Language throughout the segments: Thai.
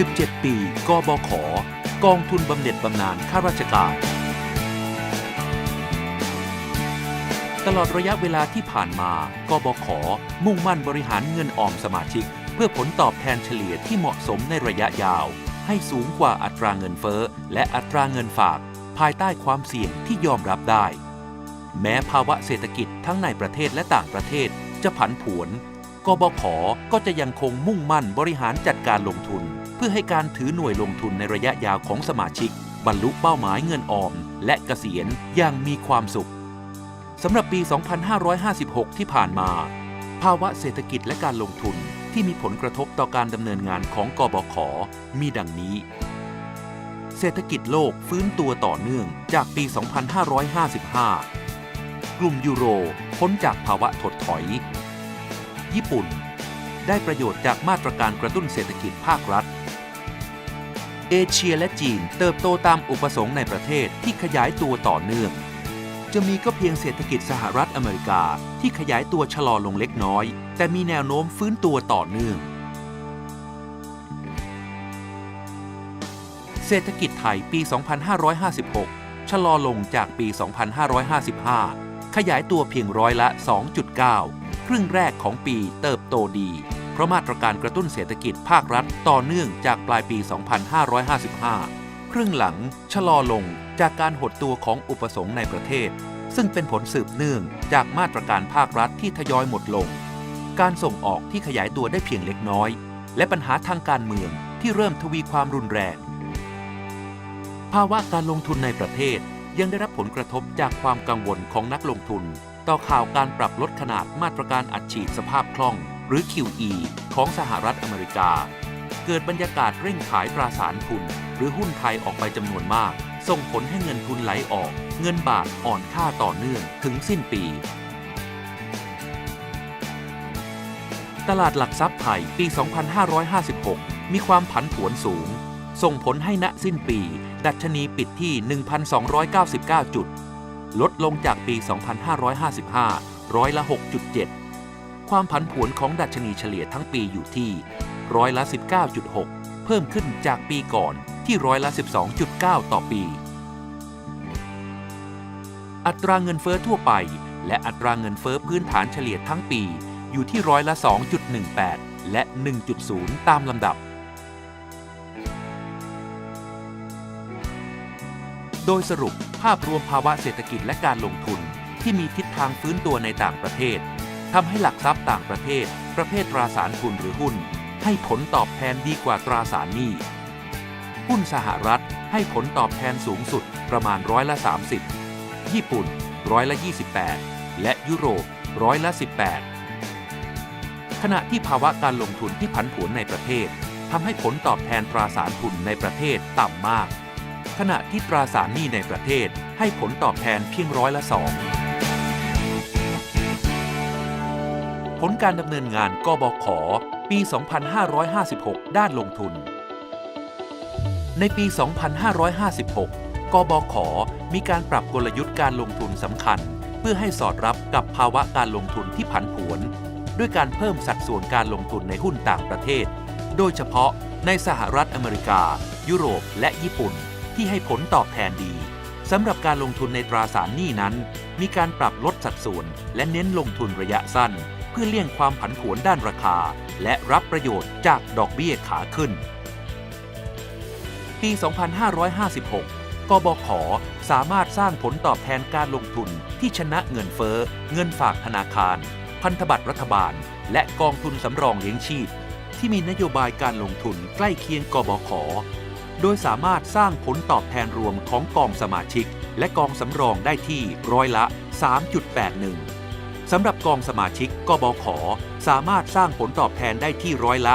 17 ปี กบข กองทุนบำเหน็จบำนาญข้าราชการ ตลอดระยะเวลาที่ผ่านมา กบข มุ่งมั่นบริหารเงินออมสมาชิก เพื่อผลตอบแทนเฉลี่ยที่เหมาะสมในระยะยาว ให้สูงกว่าอัตราเงินเฟ้อ และอัตราเงินฝาก ภายใต้ความเสี่ยงที่ยอมรับได้ แม้ภาวะเศรษฐกิจทั้งในประเทศและต่างประเทศจะผันผวน กบขก็จะยังคงมุ่งมั่นบริหารจัดการลงทุน เพื่อให้การถือหน่วยลงทุนในระยะยาวของสมาชิก บรรลุเป้าหมายเงินออม และเกษียณอย่างมีความสุขสำหรับปี 2556 ที่ผ่านมา ภาวะเศรษฐกิจและการลงทุนที่มีผลกระทบต่อการดำเนินงานของกบข มีดังนี้ เศรษฐกิจโลกฟื้นตัวต่อเนื่องจากปี 2555 กลุ่มยูโรพ้นจากภาวะถดถอย ญี่ปุ่น ได้ประโยชน์จากมาตรการกระตุ้นเศรษฐกิจภาครัฐ เอเชียและจีนเติบโตตามอุปสงค์ในประเทศที่ขยายตัวต่อเนื่อง จะมีก็เพียงเศรษฐกิจสหรัฐอเมริกาที่ขยายตัวชะลอลงเล็กน้อย แต่มีแนวโน้มฟื้นตัวต่อเนื่อง เศรษฐกิจไทยปี 2556 ชะลอลงจากปี 2555 ขยายตัวเพียงร้อยละ 2.9 รึ่งแรกของปีเติบโตดี เพราะมาตรการกระตุ้นเศรษฐกิจภาครัฐต่อเนื่องจากปลายปี 2555 ครึ่งหลังชะลอลงจากการหดตัวของอุปสงค์ในประเทศ ซึ่งเป็นผลสืบเนื่องจากมาตรการภาครัฐที่ทยอยหมดลง การส่งออกที่ขยายตัวได้เพียงเล็กน้อย และปัญหาทางการเมืองที่เริ่มทวีความรุนแรง ภาวะการลงทุนในประเทศยังได้รับผลกระทบจากความกังวลของนักลงทุน ต่อข่าวการปรับลดขนาดมาตรการอัดฉีดสภาพคล่อง หรือ QE ของสหรัฐอเมริกา เกิดบรรยากาศเร่งขายตราสารทุน หรือหุ้นไทยออกไปจำนวนมาก ส่งผลให้เงินทุนไหลออก เงินบาทอ่อนค่าต่อเนื่องถึงสิ้นปี ตลาดหลักทรัพย์ไทยปี 2556 มีความผันผวนสูง ส่งผลให้ณสิ้นปี ดัชนีปิดที่ 1,299 จุด ลดลงจากปี 2555 ร้อยละ 6.7 ความผันผวนของดัชนีเฉลี่ยทั้งปีอยู่ที่ร้อยละ 19.6 เพิ่มขึ้นจากปีก่อนที่ร้อยละ 12.9 ต่อปี อัตราเงินเฟ้อทั่วไป และอัตราเงินเฟ้อพื้นฐานเฉลี่ยทั้งปีอยู่ที่ร้อยละ 2.18 และ 1.0 ตามลำดับ โดยสรุปภาพรวมภาวะเศรษฐกิจและการลงทุนที่มีทิศทางฟื้นตัวในต่างประเทศทำให้หลักทรัพย์ต่างประเทศ ประเภทตราสารทุนหรือหุ้น ให้ผลตอบแทนดีกว่าตราสารหนี้ หุ้นสหรัฐให้ผลตอบแทนสูงสุดประมาณร้อยละ 30 ญี่ปุ่นร้อยละ 28 และยุโรปร้อยละ 18 ขณะที่ภาวะการลงทุนที่ผันผวนในประเทศทำให้ผลตอบแทนตราสารทุนในประเทศต่ำมาก ขณะที่ตราสารหนี้ในประเทศให้ผลตอบแทนเพียงร้อยละสองผลการดำเนินงานกบข ปี 2556 ด้านลงทุน ในปี 2556 กบข มีการปรับกลยุทธ์การลงทุนสำคัญ เพื่อให้สอดรับกับภาวะการลงทุนที่ผันผวน ด้วยการเพิ่มสัดส่วนการลงทุนในหุ้นต่างประเทศ โดยเฉพาะในสหรัฐอเมริกา ยุโรปและญี่ปุ่น ที่ให้ผลตอบแทนดีสำหรับการลงทุนในตราสารหนี้นั้น มีการปรับลดสัดส่วน และเน้นลงทุนระยะสั้น เพื่อเลี่ยงความผันผวนด้านราคา และรับประโยชน์จากดอกเบี้ยขาขึ้น ปี 2556 กบข สามารถสร้างผลตอบแทนการลงทุนที่ชนะเงินเฟ้อ เงินฝากธนาคาร พันธบัตรรัฐบาล และกองทุนสำรองเลี้ยงชีพ ที่มีนโยบายการลงทุนใกล้เคียงกบข โดยสามารถสร้างผลตอบแทนรวมของกองสมาชิก และกองสำรองได้ที่ร้อยละ 3.81 สำหรับกองสมาชิกกบขสามารถสร้างผลตอบแทนได้ที่ร้อยละ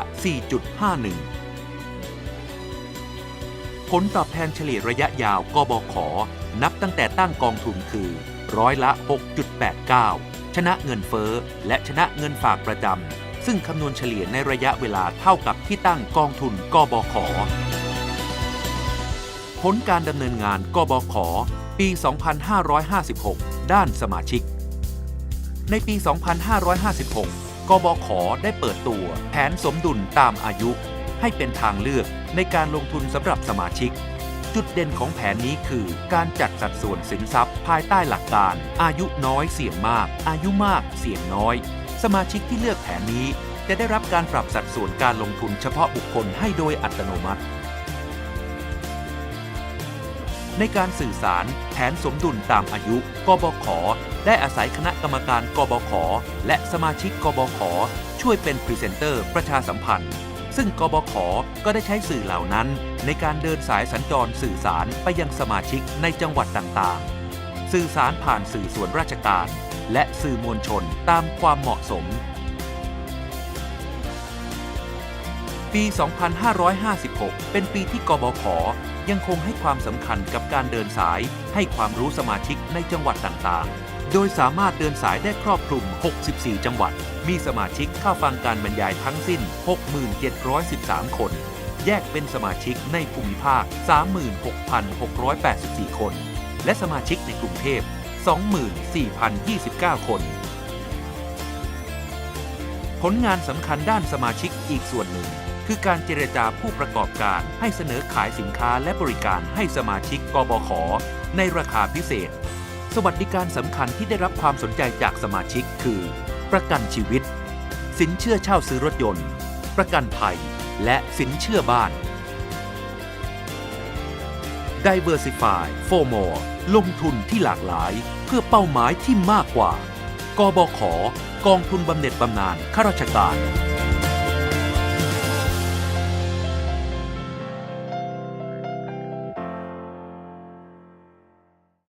4.51 ผลตอบแทนเฉลี่ยระยะยาวกบขนับตั้งแต่ตั้งกองทุนคือร้อยละ 6.89 ชนะเงินเฟ้อ และชนะเงินฝากประจำซึ่งคำนวณเฉลี่ยในระยะเวลาเท่ากับที่ตั้งกองทุนกบข ผลการดำเนินงานกบข ปี 2556 ด้านสมาชิก ในปี 2556 กบข ได้เปิดตัวแผนสมดุลตามอายุ ให้เป็นทางเลือกในการลงทุนสำหรับสมาชิก จุดเด่นของแผนนี้คือการจัดสัดส่วนสินทรัพย์ ภายใต้หลักการ อายุน้อยเสี่ยงมาก อายุมากเสี่ยงน้อย สมาชิกที่เลือกแผนนี้จะได้รับการปรับสัดส่วนการลงทุนเฉพาะบุคคลให้โดยอัตโนมัติ ในการสื่อสารแผนสมดุลตามอายุ กบข ได้อาศัยคณะกรรมการกบข และสมาชิกกบข ช่วยเป็นพรีเซนเตอร์ประชาสัมพันธ์ ซึ่งกบข ก็ได้ใช้สื่อเหล่านั้น ในการเดินสายสัญจรสื่อสารไปยังสมาชิกในจังหวัดต่างๆ สื่อสารผ่านสื่อส่วนราชการ และสื่อมวลชนตามความเหมาะสม ปี 2556 เป็นปีที่กบขยังคงให้ความสำคัญกับการเดินสายให้ความรู้สมาชิกในจังหวัดต่างๆ โดยสามารถเดินสายได้ครอบคลุม 64 จังหวัด มีสมาชิกเข้าฟังการบรรยายทั้งสิ้น 6713 คน แยกเป็นสมาชิกในภูมิภาค 36,684 คน และสมาชิกในกรุงเทพ 24,029 คน ผลงานสำคัญด้านสมาชิกอีกส่วนหนึ่ง คือการเจรจาผู้ประกอบการให้เสนอขายสินค้าและบริการให้สมาชิกกบข ในราคาพิเศษ สวัสดิการสำคัญที่ได้รับความสนใจจากสมาชิกคือ ประกันชีวิต สินเชื่อเช่าซื้อรถยนต์ ประกันภัย และสินเชื่อบ้าน Diversify for more ลงทุนที่หลากหลาย เพื่อเป้าหมายที่มากกว่า กบข กองทุนบำเหน็จบำนาญข้าราชการ